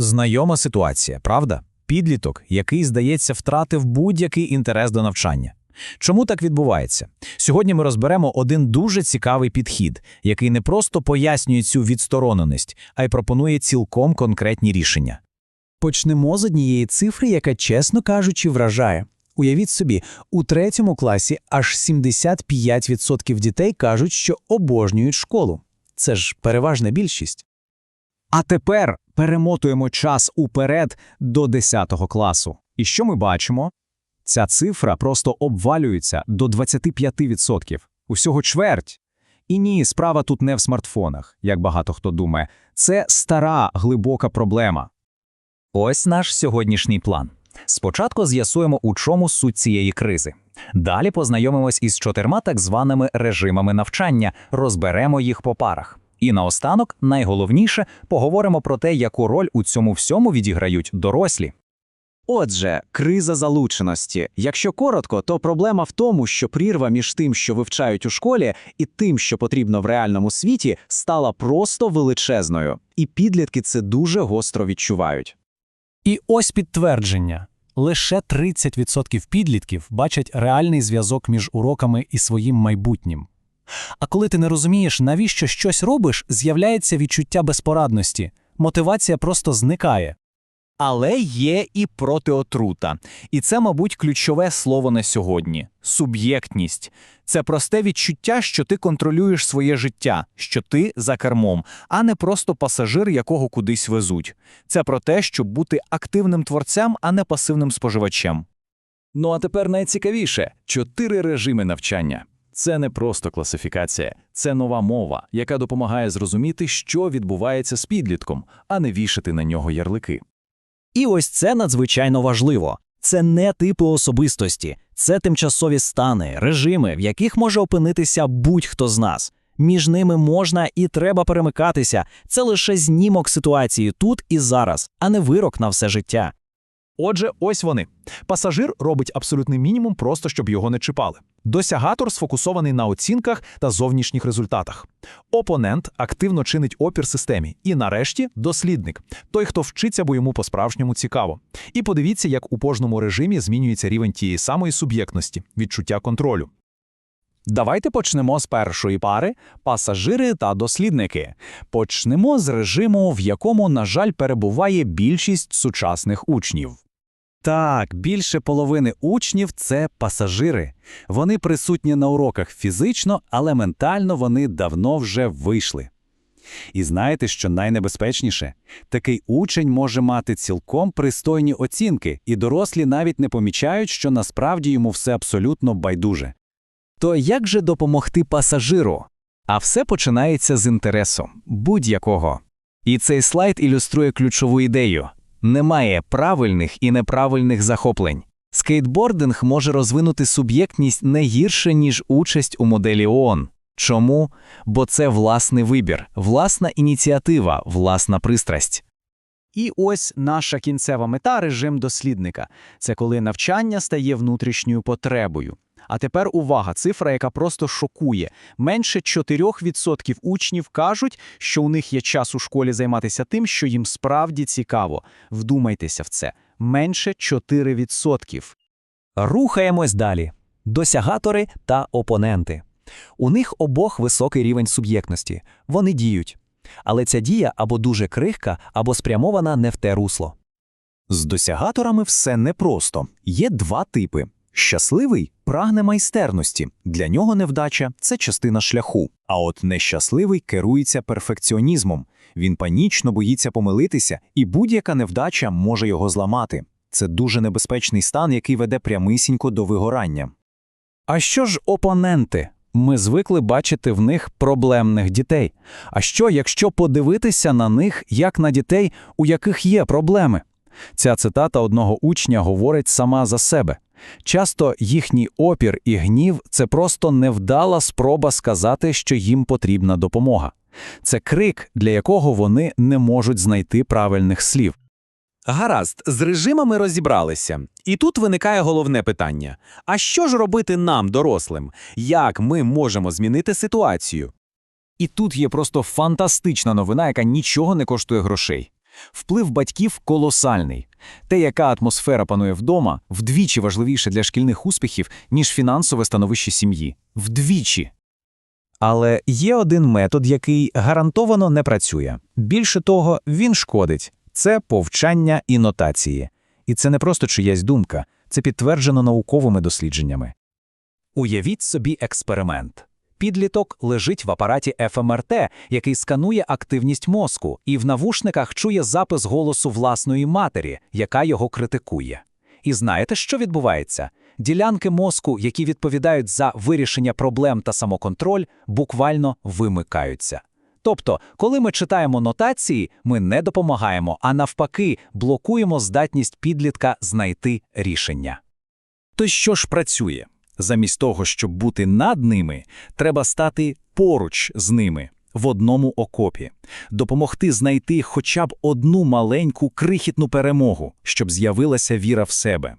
Знайома ситуація, правда? Підліток, який, здається, втратив будь-який інтерес до навчання. Чому так відбувається? Сьогодні ми розберемо один дуже цікавий підхід, який не просто пояснює цю відстороненість, а й пропонує цілком конкретні рішення. Почнемо з однієї цифри, яка, чесно кажучи, вражає. Уявіть собі, у третьому класі аж 75% дітей кажуть, що обожнюють школу. Це ж переважна більшість. А тепер перемотуємо час уперед до 10 класу. І що ми бачимо? Ця цифра просто обвалюється до 25%. Усього чверть. І ні, справа тут не в смартфонах, як багато хто думає. Це стара глибока проблема. Ось наш сьогоднішній план. Спочатку з'ясуємо, у чому суть цієї кризи. Далі познайомимось із чотирма так званими режимами навчання, розберемо їх по парах. І наостанок, найголовніше, поговоримо про те, яку роль у цьому всьому відіграють дорослі. Отже, криза залученості. Якщо коротко, то проблема в тому, що прірва між тим, що вивчають у школі, і тим, що потрібно в реальному світі, стала просто величезною. І підлітки це дуже гостро відчувають. І ось підтвердження. Лише 30% підлітків бачать реальний зв'язок між уроками і своїм майбутнім. А коли ти не розумієш, навіщо щось робиш, з'являється відчуття безпорадності. Мотивація просто зникає. Але є і протиотрута. І це, мабуть, ключове слово на сьогодні суб'єктність. Це просте відчуття, що ти контролюєш своє життя, що ти за кермом, а не просто пасажир, якого кудись везуть. Це про те, щоб бути активним творцем, а не пасивним споживачем. Ну а тепер найцікавіше чотири режими навчання. Це не просто класифікація, це нова мова, яка допомагає зрозуміти, що відбувається з підлітком, а не вішати на нього ярлики. І ось це надзвичайно важливо. Це не типи особистості, це тимчасові стани, режими, в яких може опинитися будь-хто з нас. Між ними можна і треба перемикатися. Це лише знімок ситуації тут і зараз, а не вирок на все життя. Отже, ось вони. Пасажир робить абсолютний мінімум, просто щоб його не чіпали. Досягатор сфокусований на оцінках та зовнішніх результатах. Опонент активно чинить опір системі. І нарешті дослідник той, хто вчиться, бо йому по-справжньому цікаво. І подивіться, як у кожному режимі змінюється рівень тієї самої суб'єктності, відчуття контролю. Давайте почнемо з першої пари пасажири та дослідники. Почнемо з режиму, в якому, на жаль, перебуває більшість сучасних учнів. Так, більше половини учнів це пасажири. Вони присутні на уроках фізично, але ментально вони давно вже вийшли. І знаєте, що найнебезпечніше? Такий учень може мати цілком пристойні оцінки, і дорослі навіть не помічають, що насправді йому все абсолютно байдуже. То як же допомогти пасажиру? А все починається з інтересу будь-якого. І цей слайд ілюструє ключову ідею: немає правильних і неправильних захоплень. Скейтбординг може розвинути суб'єктність не гірше, ніж участь у моделі ООН. Чому? Бо це власний вибір, власна ініціатива, власна пристрасть. І ось наша кінцева мета режим дослідника. Це коли навчання стає внутрішньою потребою. А тепер увага, цифра, яка просто шокує. Менше 4% учнів кажуть, що у них є час у школі займатися тим, що їм справді цікаво. Вдумайтеся в це. Менше 4%. Рухаємось далі. Досягатори та опоненти. У них обох високий рівень суб'єктності. Вони діють. Але ця дія або дуже крихка, або спрямована не в те русло. З досягаторами все непросто. Є два типи. Щасливий прагне майстерності. Для нього невдача це частина шляху. А от нещасливий керується перфекціонізмом. Він панічно боїться помилитися, і будь-яка невдача може його зламати. Це дуже небезпечний стан, який веде прямисінько до вигорання. А що ж опоненти? Ми звикли бачити в них проблемних дітей. А що, якщо подивитися на них як на дітей, у яких є проблеми? Ця цитата одного учня говорить сама за себе. Часто їхній опір і гнів це просто невдала спроба сказати, що їм потрібна допомога. Це крик, для якого вони не можуть знайти правильних слів. Гаразд, з режимами розібралися. І тут виникає головне питання: а що ж робити нам, дорослим? Як ми можемо змінити ситуацію? І тут є просто фантастична новина, яка нічого не коштує грошей. Вплив батьків колосальний. Те, яка атмосфера панує вдома, вдвічі важливіше для шкільних успіхів, ніж фінансове становище сім'ї. Вдвічі. Але є один метод, який гарантовано не працює. Більше того, він шкодить. Це повчання і нотації. І це не просто чиясь думка, це підтверджено науковими дослідженнями. Уявіть собі експеримент. Підліток лежить в апараті ФМРТ, який сканує активність мозку, і в навушниках чує запис голосу власної матері, яка його критикує. І знаєте, що відбувається? Ділянки мозку, які відповідають за вирішення проблем та самоконтроль, буквально вимикаються. Тобто, коли ми читаємо нотації, ми не допомагаємо, а навпаки, блокуємо здатність підлітка знайти рішення. То що ж працює? Замість того, щоб бути над ними, треба стати поруч з ними, в одному окопі, допомогти знайти хоча б одну маленьку крихітну перемогу, щоб з'явилася віра в себе.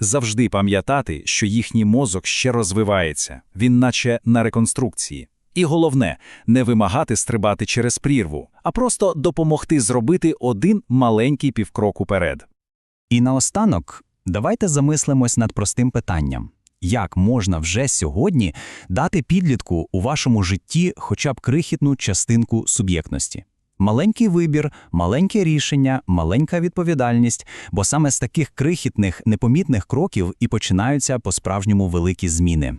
Завжди пам'ятати, що їхній мозок ще розвивається, він наче на реконструкції. І головне, не вимагати стрибати через прірву, а просто допомогти зробити один маленький півкрок уперед. І наостанок, давайте замислимось над простим питанням. Як можна вже сьогодні дати підлітку у вашому житті хоча б крихітну частинку суб'єктності? Маленький вибір, маленьке рішення, маленька відповідальність, бо саме з таких крихітних, непомітних кроків і починаються по-справжньому великі зміни.